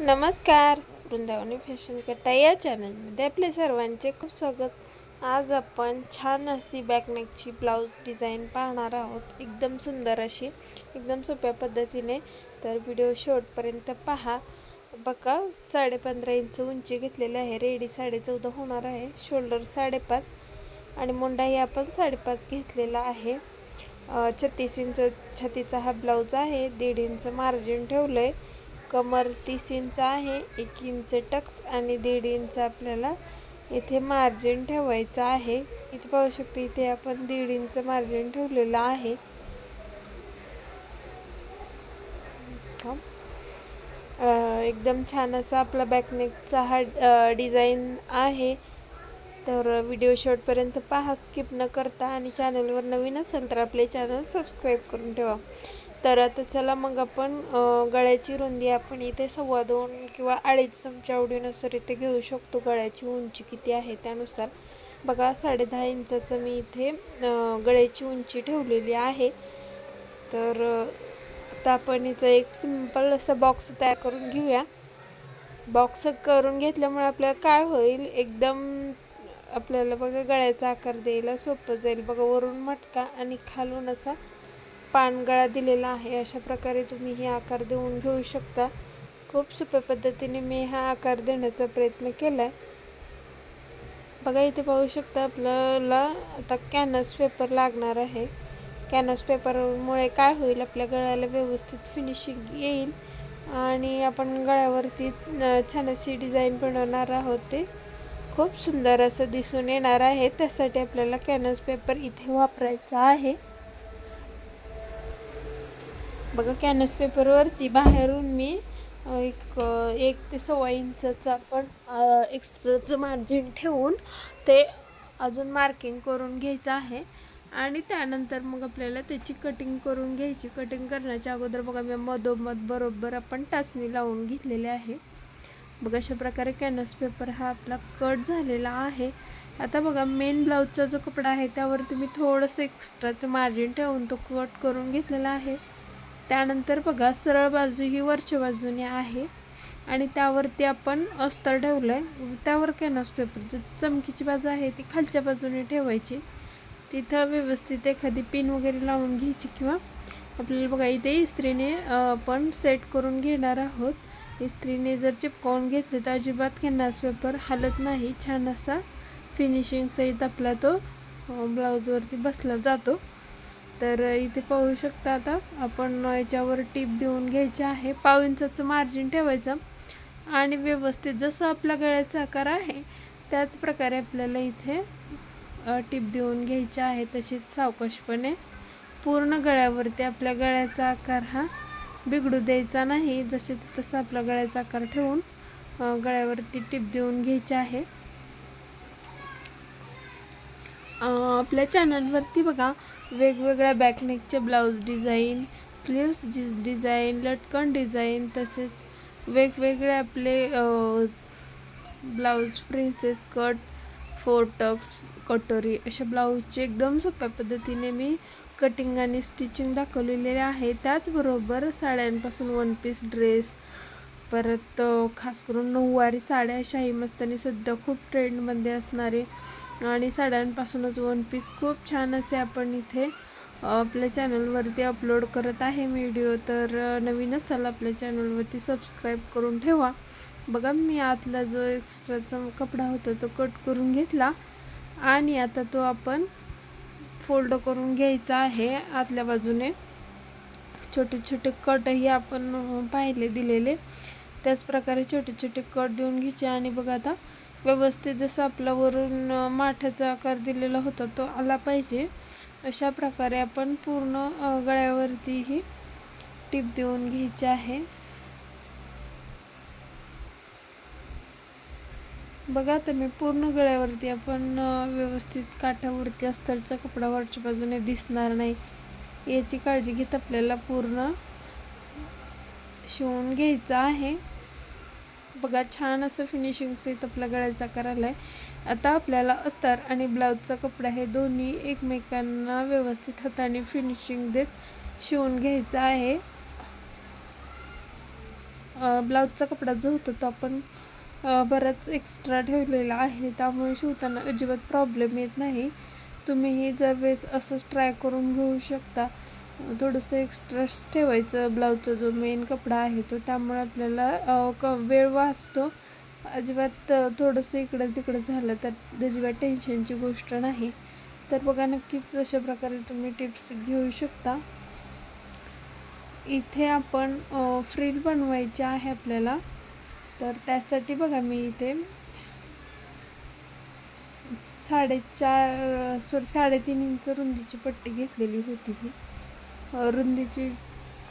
नमस्कार. वृंदावनी फॅशन कट्टा या चॅनलमध्ये आपले सर्वांचे खूप स्वागत. आज आपण छान अशी बॅकनेकची ब्लाऊज डिझाईन पाहणार आहोत. एकदम सुंदर अशी एकदम सोप्या पद्धतीने. तर व्हिडिओ शेवटपर्यंत पहा. बघा साडेपंधरा इंच उंची घेतलेली आहे. रेडी साडेचौदा होणार आहे. शोल्डर साडेपाच आणि मुंडाही आपण साडेपाच घेतलेला आहे. छत्तीस इंच छातीचा हा ब्लाऊज आहे. दीड इंच मार्जिन ठेवलं आहे कमर तीस इंच आहे. एक इंच टक्स आणि दीड इंच आपल्याला इथे मार्जिन ठेवायचं आहे. इथे पाहू शकते इथे आपण दीड इंच मार्जिन ठेवलेलं आहे. एकदम छान असा आपला बॅकनेकचा हा डिझाईन आहे. तर व्हिडिओ शॉर्टपर्यंत पहा स्किप न करता आणि चॅनलवर नवीन असेल तर आपले चॅनल सबस्क्राईब करून ठेवा. तर आता चला मग आपण गळ्याची रुंदी आपण इथे सव्वा दोन किंवा अडीच चमच्या आवडीनुसार इथे घेऊ शकतो. गळ्याची उंची किती आहे त्यानुसार. बघा साडेदहा इंचाचं मी इथे गळ्याची उंची ठेवलेली आहे. तर आता आपण हिचं एक सिंपल असं बॉक्स तयार करून घेऊया. बॉक्स करून घेतल्यामुळे आपल्याला काय होईल? एकदम आपल्याला बघा गळ्याचा आकार द्यायला सोपं जाईल. बघा वरून मटका आणि खालून असा पानगळा दिलेला आहे. अशा प्रकारे तुम्ही हे आकार देऊन घेऊ शकता. खूप सोप्या पद्धतीने मी हा आकार देण्याचा प्रयत्न केला आहे बघा इथे पाहू शकता आपल्याला आता कॅनस पेपर लागणार आहे. कॅनस पेपरमुळे काय होईल? आपल्या गळ्याला व्यवस्थित फिनिशिंग येईल आणि आपण गळ्यावरती छान अशी डिझाईन बनवणार आहोत ते. खूप सुंदर असं दिसून येणार आहे. त्यासाठी आपल्याला कॅनस पेपर इथे वापरायचा आहे. बघा कॅनस पेपरवरती बाहेरून मी एक एक ते सव्वा इंचचा आपण एक्स्ट्राचं मार्जिन ठेवून ते अजून मार्किंग करून घ्यायचं आहे. आणि त्यानंतर मग आपल्याला त्याची कटिंग करून घ्यायची. कटिंग करण्याच्या अगोदर बघा मी मधोमध बरोबर आपण टाचणी लावून घेतलेली आहे. बघा अशा प्रकारे कॅनव्हास पेपर हा आपला कट झालेला आहे. आता बघा मेन ब्लाऊजचा जो कपडा आहे त्यावर तुम्ही थोडंसं एक्स्ट्राचं मार्जिन ठेवून तो कट करून घेतलेला आहे. त्यानंतर बघा सरळ बाजू ही वरच्या बाजूने आहे. आणि त्यावरती आपण अस्तर ठेवलं आहे त्यावर कॅनॉस पेपर जी चमकीची बाजू आहे ती खालच्या बाजूने ठेवायची. तिथं व्यवस्थित एखादी पिन वगैरे लावून घ्यायची किंवा आपल्याला बघा इथे इस्त्रीने आपण सेट करून घेणार आहोत. इस्त्रीने जर चिपकावून घेतले तर अजिबात कॅनव्हास पेपर हलत नाही. छान असा फिनिशिंगसहित आपला तो ब्लाऊजवरती बसला जातो. तर इथे पाहू शकता आता आपण याच्यावर टीप देऊन घ्यायची आहे. पाव इंचाचं मार्जिन ठेवायचं आणि व्यवस्थित जसं आपला गळ्याचा आकार आहे त्याच प्रकारे आपल्याला इथे टीप देऊन घ्यायची आहे तशीच सावकाशपणे. पूर्ण गळ्यावरती आपल्या गळ्याचा आकार हा बिघडू द्यायचा नाही. जसेच तसं आपला गळ्याचा आकार ठेवून गळ्यावरती टिप देऊन घ्यायची आहे. आपल्या चॅनलवरती बघा वेगवेगळ्या बॅकनेकचे ब्लाऊज डिझाईन स्लीव्स डिझाईन लटकन डिझाईन तसेच वेगवेगळे आपले blouse princess cut four tucks कटोरी अशा ब्लाऊजचे एकदम सोप्या पद्धतीने मी कटिंग आणि स्टिचिंग दाखवलेले आहे. त्याचबरोबर साड्यांपासून वन पीस ड्रेस परत खास करून नऊवारी साड्या शाही मस्तानी खूप ट्रेंडमध्ये असणारे आणि साड्यांपासूनच वन पीस खूप छान असे आपण इथे आपल्या चॅनलवरती अपलोड करत आहे मी व्हिडिओ तर नवीन असाल आपल्या चॅनलवरती सबस्क्राईब करून ठेवा. बघा मी आतला जो एक्स्ट्राचा कपडा होता तो कट करून घेतला आणि आता तो आपण फोल्ड करून घ्यायचा आहे. आतल्या बाजूने छोटे छोटे कटही आपण पाहिले दिलेले. त्याच प्रकारे छोटे छोटे कट देऊन घ्यायचे. आणि बघा आता व्यवस्थित जसं आपला वरून माठाचा आकार दिलेला होता तो आला पाहिजे. अशा प्रकारे आपण पूर्ण गळ्यावरतीही गळ्यावरती ही टीप देऊन घ्यायची आहे. बघा आता मी पूर्ण गळ्यावरती आपण व्यवस्थित काठावरती अस्तरचा कपडा वरच्या बाजूने दिसणार नाही. याची काळजी घेत आपल्याला पूर्ण शिवून घ्यायचं आहे. बघा छान असं फिनिशिंग सहित आपल्या गळ्याचा करायला आहे आता आपल्याला अस्तर आणि ब्लाऊजचा कपडा हे दोन्ही एकमेकांना व्यवस्थित हाताने फिनिशिंग देत शिवून घ्यायचं आहे. ब्लाऊजचा कपडा जो होतो तो आपण बराच एक्स्ट्रा ठेवलेला आहे. त्यामुळे शिवताना अजिबात प्रॉब्लेम येत नाही. तुम्हीही जर वेळेस असंच ट्राय करून घेऊ शकता. थोडंसं एक्स्ट्राच ठेवायचं. ब्लाऊजचा जो मेन कपडा आहे तो त्यामुळे आपल्याला क वेळ वाचतो. अजिबात थोडंसं इकडं तिकडं झालं तर अजिबात टेन्शनची गोष्ट नाही. तर बघा नक्कीच अशा प्रकारे तुम्ही टिप्स घेऊ शकता. इथे आपण फ्रील बनवायचे आहे आपल्याला. तर त्यासाठी बघा मी इथे साडेचार सॉरी साडेतीन इंच रुंदीची पट्टी घेतलेली होती ही. रुंदीची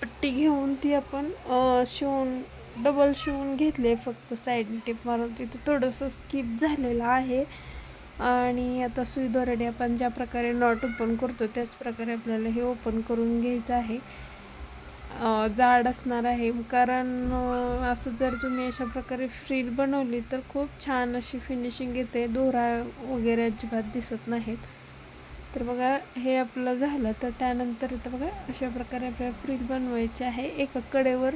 पट्टी घेऊन ती आपण शिवून डबल शिवून घेतले फक्त साईड टिप मारून. तिथं थोडंसं स्किप झालेलं आहे. आणि आता सुई दोरडे आपण ज्या प्रकारे नॉट ओपन करतो त्याच प्रकारे आपल्याला हे ओपन करून घ्यायचं आहे. जाड असणार आहे. कारण असं जर तुम्ही अशा प्रकारे फ्रील बनवली तर खूप छान अशी फिनिशिंग येते. दोरा वगैरे अजिबात दिसत नाहीत. तर बघा हे आपलं झालं. तर त्यानंतर इथं बघा अशा प्रकारे आपल्याला फ्रीज बनवायची आहे. एका कडेवर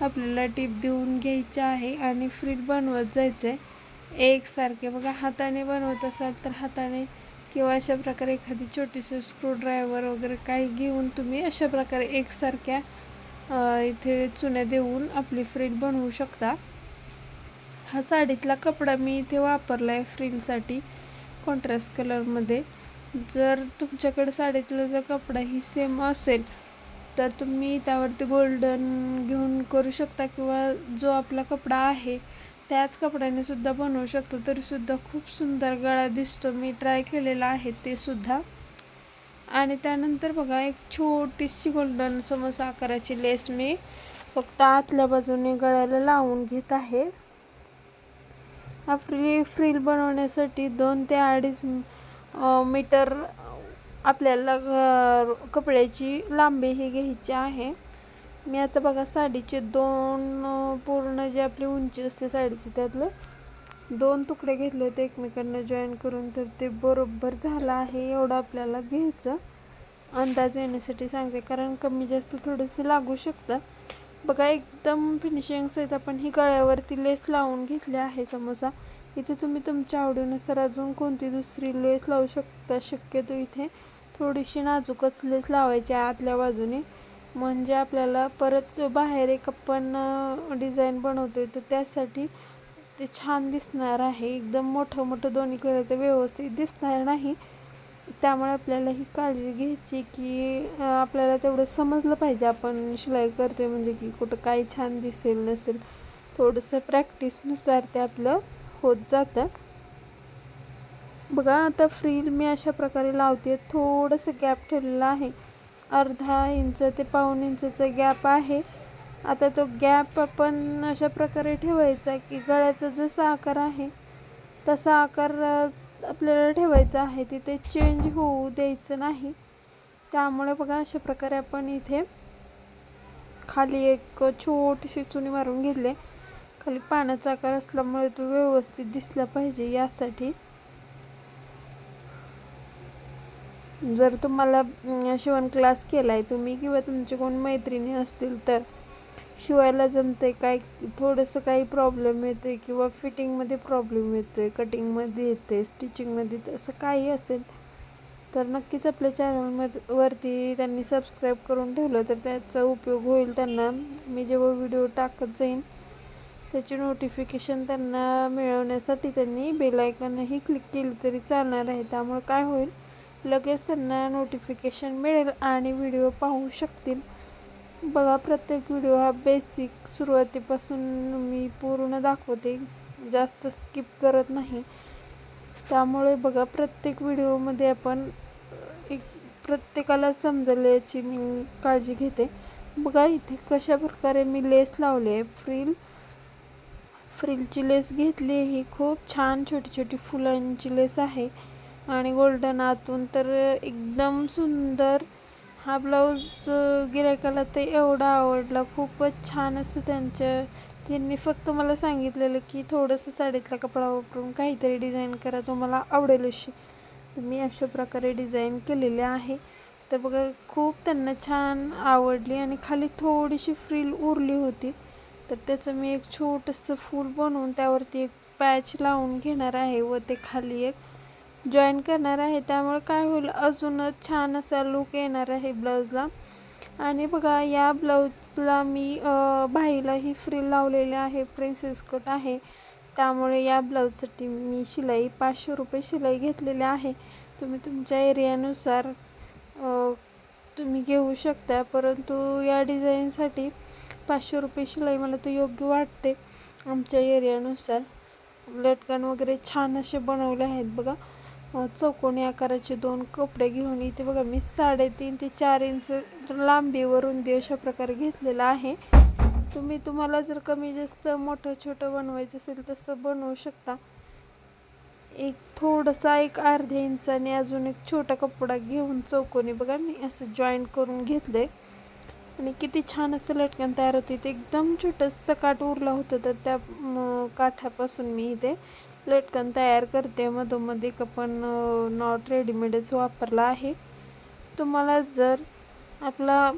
आपल्याला टीप देऊन घ्यायची आहे आणि फ्रीज बनवत जायचं आहे एकसारखे बघा हाताने बनवत असाल तर हाताने किंवा अशा प्रकारे एखादी छोटीशी स्क्रूड्रायव्हर वगैरे काही घेऊन तुम्ही अशा प्रकारे एकसारख्या इथे चुन्या देऊन आपली फ्रील बनवू शकता. हा साडीतला कपडा मी इथे वापरला आहे फ्रीलसाठी कॉन्ट्रास्ट कलरमध्ये जर तुमच्याकडे साडीतला जर कपडा ही सेम असेल तर तुम्ही त्यावरती गोल्डन घेऊन करू शकता किंवा जो आपला कपडा आहे त्याच कपड्याने सुद्धा बनवू शकतो. तरीसुद्धा खूप सुंदर गळा दिसतो. मी ट्राय केलेला आहे ते सुद्धा. आणि त्यानंतर बघा एक छोटीशी गोल्डन समोसा आकाराची लेस मी फक्त आतल्या बाजूने गळ्याला लावून घेत आहे. हा फ्रिल फ्रील बनवण्यासाठी दोन ते अडीच मीटर आपल्याला कपड्याची लांबी ही घ्यायची आहे. मी आता बघा साडीचे दोन पूर्ण जी आपली उंची असते साडीची त्यातले दोन तुकडे घेतले होते एकमेकांना जॉईन करून तर ते बरोबर झालं आहे एवढं आपल्याला घ्यायचं. अंदाज येण्यासाठी सांगते कारण कमी जास्त थोडंसं लागू शकतं. बघा एकदम फिनिशिंग सहित आपण ही गळ्यावरती लेस लावून घेतली आहे समोसा. इथे तुम्ही तुमच्या आवडीनुसार अजून कोणती दुसरी लेस लावू शकता? शक्यतो इथे थोडीशी नाजूकच लेस लावायची आहे आतल्या बाजूने. म्हणजे आपल्याला परत बाहेर एक आपण डिझाईन बनवतोय तर त्यासाठी ते छान दिसणार आहे. एकदम मोठं मोठं दोन्हीकडे ते व्यवस्थित दिसणार नाही. त्यामुळे आपल्याला ही काळजी घ्यायची की आपल्याला तेवढं समजलं पाहिजे. आपण शिलाई करतोय म्हणजे की कुठं काय छान दिसेल नसेल. थोडंसं प्रॅक्टिसनुसार ते आपलं होत जातं. बघा आता फ्रील मी अशा प्रकारे लावते. थोडंसं गॅप ठेवलेला आहे. अर्धा इंच ते पाऊण इंचचा गॅप आहे. आता तो गॅप आपण अशा प्रकारे ठेवायचा की गळ्याचा जसा आकार आहे तसा आकार आपल्याला ठेवायचा आहे. तिथे चेंज होऊ द्यायचं नाही. त्यामुळे बघा अशा प्रकारे आपण इथे खाली एक छोटीशी चुनी मारून घेतली. खाली पाण्याचा आकार असल्यामुळे तो व्यवस्थित दिसला पाहिजे यासाठी. जर तुम्हाला शिवण क्लास केला आहे तुम्ही किंवा तुमचे कोण मैत्रिणी असतील तर शिवायला जमते काय थोडंसं काही प्रॉब्लेम येतो आहे किंवा फिटिंगमध्ये प्रॉब्लेम येतो आहे कटिंगमध्ये येते स्टिचिंगमध्ये असं काही असेल तर नक्कीच आपल्या चॅनलमध्ये वरती त्यांनी सबस्क्राईब करून ठेवलं तर त्याचा उपयोग होईल त्यांना. मी जेव्हा व्हिडिओ टाकत जाईन त्याची नोटिफिकेशन त्यांना मिळवण्यासाठी त्यांनी बेलायकनही क्लिक केली तरी चालणार आहे. त्यामुळे काय होईल? लगेच त्यांना नोटिफिकेशन मिळेल आणि व्हिडिओ पाहू शकतील. बघा प्रत्येक व्हिडिओ हा बेसिक सुरुवातीपासून मी पूर्ण दाखवते. जास्त स्किप करत नाही. त्यामुळे बघा प्रत्येक व्हिडिओमध्ये आपण एक प्रत्येकाला समजेल याची मी काळजी घेते. बघा इथे कशा प्रकारे मी लेस लावले आहे. फ्रील फ्रीलची लेस घेतली ही खूप छान छोटी छोटी फुलांची लेस आहे. आणि गोल्डन आतून तर एकदम सुंदर हा ब्लाऊज गिरायकाला ते एवढा आवडला. खूपच छान असं त्यांच्या त्यांनी फक्त मला सांगितलेलं की थोडंसं साडीतला कपडा वापरून काहीतरी डिझाईन करा जो मला आवडेल अशी. तर मी अशा प्रकारे डिझाईन केलेले आहे. तर बघा खूप त्यांना छान आवडली आणि खाली थोडीशी फ्रील उरली होती. तर त्याचं मी एक छोटंसं फूल बनवून त्यावरती एक पॅच लावून घेणार आहे व ते खाली एक जॉईन करणार आहे. त्यामुळे काय होईल अजूनच छान असा लुक येणार आहे ब्लाऊजला आणि बघा या ब्लाऊजला मी अं, बाहीलाही फ्री लावलेले आहे प्रिन्सेस कट आहे. त्यामुळे या ब्लाऊजसाठी मी शिलाई पाचशे रुपये शिलाई घेतलेली आहे. तुम्ही तुमच्या एरियानुसार तुम्ही घेऊ शकता. परंतु या डिझाईनसाठी पाचशे रुपये शिलाई मला तर योग्य वाटते. आमच्या एरियानुसार. लटकन वगैरे छान असे बनवले आहेत बघा. चौकोनी आकाराचे दोन कपडे घेऊन इथे बघा मी साडेतीन ते चार इंच लांबीवरून दे अशा प्रकारे घेतलेला आहे. तुम्ही तुम्हाला जर कमी जास्त मोठं छोटं बनवायचं असेल तसं बनवू शकता. एक थोडासा एक अर्ध्या इंचाने अजून एक छोटा कपडा घेऊन चौकोनी बघा मी असं जॉईन करून घेतलं आहे आणि किती छान असं लटकन तयार होते. ते एकदम छोटंसं काठ उरलं होतं तर त्या काठापासून मी इथे लटकन तयार करते. मधोमध एक आपण नॉट रेडीमेडच वापरला आहे. तुम्हाला जर आपला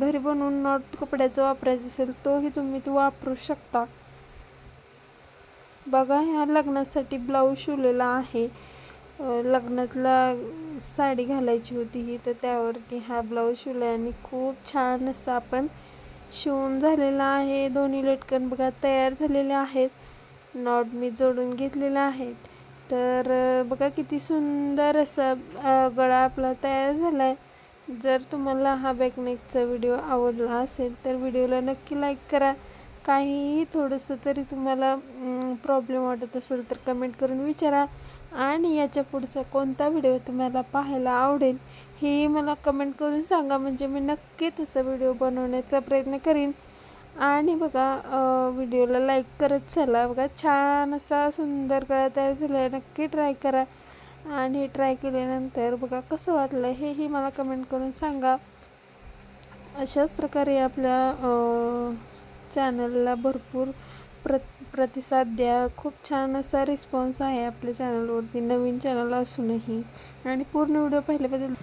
घरी बनवून नॉट कपड्याचा वापरायचा असेल तोही तुम्ही तो वापरू शकता. बघा ह्या लग्नासाठी ब्लाऊज शिवलेला आहे. लग्नातला साडी घालायची होती ही तर त्यावरती हा ब्लाऊज शिवला आणि खूप छान असा आपण शिवून झालेला आहे. दोन्ही लटकन बघा तयार झालेले आहेत. नॉट मी जोडून घेतलेला आहेत तर बघा किती सुंदर असा गळा आपला तयार झाला आहे जर तुम्हाला हा बॅकनेकचा व्हिडिओ आवडला असेल तर व्हिडिओला नक्की लाईक करा. काहीही थोडंसं तरी तुम्हाला प्रॉब्लेम वाटत असेल तर कमेंट करून विचारा. आणि याच्या पुढचा कोणता व्हिडिओ तुम्हाला पाहायला आवडेल हेही मला कमेंट करून सांगा. म्हणजे मी नक्की तसा व्हिडिओ बनवण्याचा प्रयत्न करीन. आणि बघा व्हिडिओला लाईक करत चला. बघा छान असा सुंदर गळा तयार झाला आहे नक्की ट्राय करा. आणि ट्राय केल्यानंतर बघा कसं वाटलं हेही मला कमेंट करून सांगा. अशाच प्रकारे आपल्या चॅनलला भरपूर प्र प्रतिसाद द्या. खूप छान असा रिस्पॉन्स आहे आपल्या चॅनलवरती नवीन चॅनल असूनही. आणि पूर्ण व्हिडिओ पाहिल्याबद्दल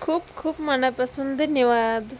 खूप खूप मनापासून धन्यवाद.